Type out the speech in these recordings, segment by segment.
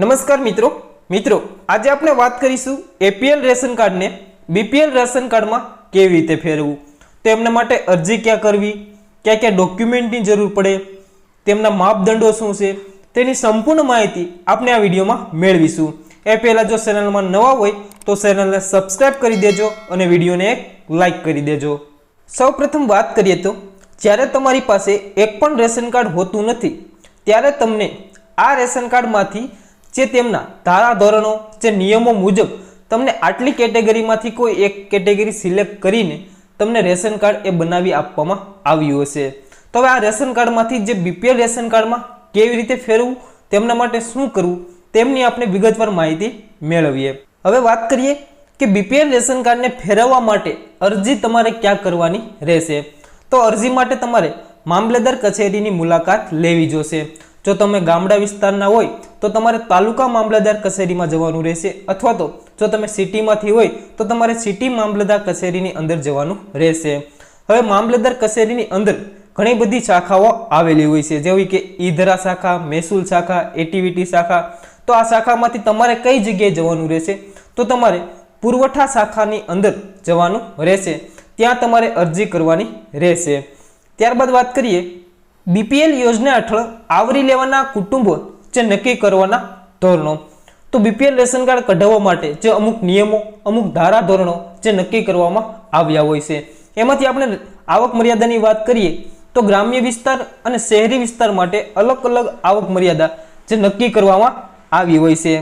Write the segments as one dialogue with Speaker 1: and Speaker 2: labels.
Speaker 1: નમસ્કાર મિત્રો. મિત્રો, આજે આપણે વાત કરીશું એપીએલ રેશન કાર્ડને બીપીએલ રેશન કાર્ડમાં કેવી રીતે ફેરવવું? તો એમના માટે અરજી ક્યાં કરવી? ક્યાં ક્યાં ડોક્યુમેન્ટની જરૂર પડે? તેમના માપદંડો શું છે? તેની સંપૂર્ણ માહિતી આપણે આ વિડીયોમાં મેળવીશું. એ પહેલાં જો ચેનલમાં નવા હોય, તો ચેનલને સબસ્ક્રાઇબ કરી દેજો અને વિડીયોને એક લાઈક કરી દેજો. સૌપ્રથમ વાત કરીએ તો, જ્યારે તમારી પાસે એક પણ રેશન કાર્ડ હોતું નથી, ત્યારે તમને આ રેશન કાર્ડમાંથી જે તેમના ધારા ધોરણો જે નિયમો મુજબ તમને આટલી કેટેગરીમાંથી કોઈ એક કેટેગરી સિલેક્ટ કરીને તમને રેશન કાર્ડ એ બનાવી આપવામાં આવ્યું હશે. તો હવે આ રેશન કાર્ડમાંથી જે બીપીએલ રેશન કાર્ડમાં કેવી રીતે ફેરવવું તેમના માટે શું કરવું, તેમની આપણે વિગતવાર માહિતી મેળવીએ. હવે વાત કરીએ કે બીપીએલ રેશન કાર્ડને ફેરવવા માટે અરજી તમારે ક્યાં કરવાની રહેશે? તો અરજી માટે તમારે મામલેદાર કચેરીની મુલાકાત લેવી જોશે. જો તમે ગામડા વિસ્તારના હોય, તો તમારે તાલુકા મામલતદાર કચેરીમાં જવાનું રહેશે. અથવા તો, જો તમે સિટીમાંથી હોય, તો તમારે સિટી મામલતદાર કચેરીની અંદર જવાનું રહેશે. હવે મામલતદાર કચેરીની અંદર ઘણી બધી શાખાઓ આવેલી હોય છે. જેવી કે ઈધરા શાખા, મહેસૂલ શાખા, એટીવીટી શાખા. તો આ શાખામાંથી તમારે કઈ જગ્યાએ જવાનું રહેશે? તો તમારે પુરવઠા શાખાની અંદર જવાનું રહેશે. ત્યાં તમારે અરજી કરવાની રહેશે. ત્યારબાદ વાત કરીએ બીપીએલ યોજના હેઠળ આવરી લેવાના કુટુંબો જે નક્કી કરવાના ધોરણો. તો બીપીએલ રેશન કાર્ડ કઢાવવા માટે જે અમુક નિયમો, અમુક ધારા ધોરણો જે નક્કી કરવામાં આવ્યા હોય છે. એમાંથી આપણે આવક મર્યાદાની વાત કરીએ, તો ગ્રામ્ય વિસ્તાર અને શહેરી વિસ્તાર માટે અલગ અલગ આવક મર્યાદા જે નક્કી કરવામાં આવી હોય છે.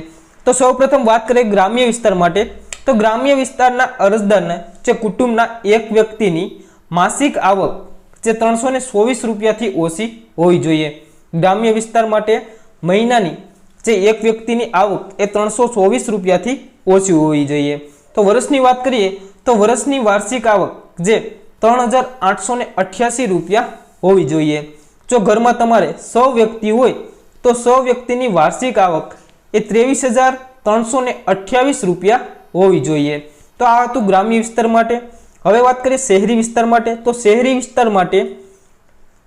Speaker 1: તો સૌપ્રથમ વાત કરીએ ગ્રામ્ય વિસ્તાર માટે. તો ગ્રામ્ય વિસ્તારના અરજદારને જે કુટુંબના એક વ્યક્તિની માસિક આવક જે ત્રણસો ને ચોવીસ રૂપિયાથી ઓછી હોવી જોઈએ. ગ્રામ્ય વિસ્તાર માટે મહિનાની જે એક વ્યક્તિની આવક એ ત્રણસો ચોવીસ રૂપિયાથી ઓછી હોવી જોઈએ. તો વર્ષની વાત કરીએ, તો વર્ષની વાર્ષિક આવક જે ત્રણ હજાર આઠસો ને અઠ્યાસી રૂપિયા હોવી જોઈએ. જો ઘરમાં તમારે સો વ્યક્તિ હોય, તો સો વ્યક્તિની વાર્ષિક આવક એ ત્રેવીસ હજાર ત્રણસો ને અઠ્યાવીસ રૂપિયા હોવી જોઈએ. તો આ હતું ગ્રામ્ય વિસ્તાર માટે. હવે વાત કરીએ શહેરી વિસ્તાર માટે. તો શહેરી વિસ્તાર માટે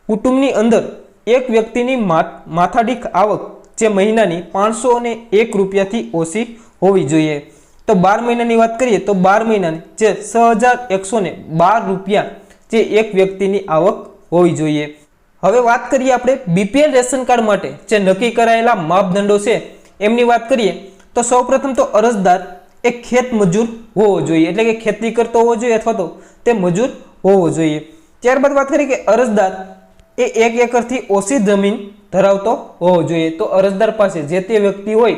Speaker 1: કુટુંબની અંદર એક વ્યક્તિની માથ- માથાદીઠ આવક જે મહિનાની પાંચસો અને એક રૂપિયાથી ઓછી હોવી જોઈએ. તો બાર મહિનાની વાત કરીએ તો બાર મહિનાની જે છ હજાર એકસો ને બાર રૂપિયા જે એક વ્યક્તિની આવક હોવી જોઈએ. હવે વાત કરીએ આપણે બીપીએલ રેશન કાર્ડ માટે જે નક્કી કરાયેલા માપદંડો છે. એમની વાત કરીએ તો સૌપ્રથમ તો અરજદાર એક ખેત મજૂર હોવો જોઈએ. એટલે કે ખેતી કરતો હોવો જોઈએ અથવા તો તે મજૂર હોવો જોઈએ. ત્યારબાદ વાત કરીએ કે અરજદાર એ એક એકરથી ઓછી જમીન ધરાવતો હોવો જોઈએ. તો અરજદાર પાસે જે તે વ્યક્તિ હોય,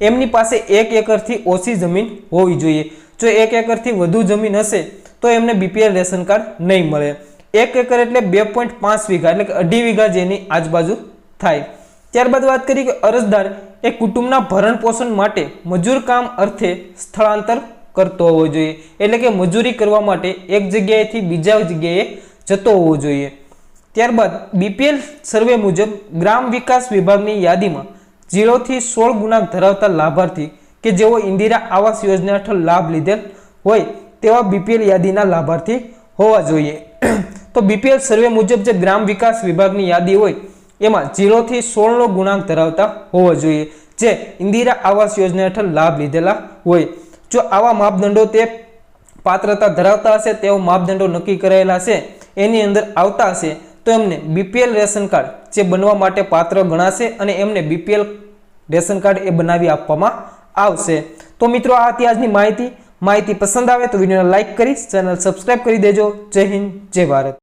Speaker 1: એમની પાસે એક એકરથી ઓછી જમીન હોવી જોઈએ. જો એક એકરથી વધુ જમીન હશે, તો એમને બીપીએલ રેશન કાર્ડ નહીં મળે. એક એકર એટલે બે પોઈન્ટ પાંચ વીઘા, એટલે કે અઢી વીઘા જેની આજુબાજુ થાય. ત્યારબાદ વાત કરીએ કે અરજદાર એ કુટુંબના ભરણ પોષણ માટે મજૂર કામ અર્થે સ્થળાંતર કરતો હોવો જોઈએ. એટલે કે મજૂરી કરવા માટે એક જગ્યાએથી બીજા જગ્યાએ જતો હોવો જોઈએ. ત્યારબાદ બીપીએલ સર્વે મુજબ ગ્રામ વિકાસ વિભાગની યાદીમાં જીરોથી સોળ ગુણાંક ધરાવતા લાભાર્થી કે જેઓ ઇન્દિરા આવાસ યોજના હેઠળ લાભ લીધેલ હોય તેવા બીપીએલ યાદીના લાભાર્થી હોવા જોઈએ. તો બીપીએલ સર્વે મુજબ જે ગ્રામ વિકાસ વિભાગની યાદી હોય એમાં જીરોથી સોળનો ગુણાંક ધરાવતા હોવો જોઈએ, જે ઇન્દિરા આવાસ યોજના હેઠળ લાભ લીધેલા હોય. જો આવા માપદંડો તે પાત્રતા ધરાવતા હશે, તેઓ માપદંડો નક્કી કરાયેલા છે એની અંદર આવતા હશે, તો એમને બીપીએલ રેશન કાર્ડ જે બનવા માટે પાત્ર ગણાશે અને એમને બીપીએલ રેશન કાર્ડ એ બનાવી આપવામાં આવશે. તો મિત્રો, આ હતી આજની માહિતી. માહિતી પસંદ આવે તો વિડીયોને લાઇક કરી, ચેનલ સબસ્ક્રાઇબ કરી દેજો. જય હિન્દ, જય ભારત.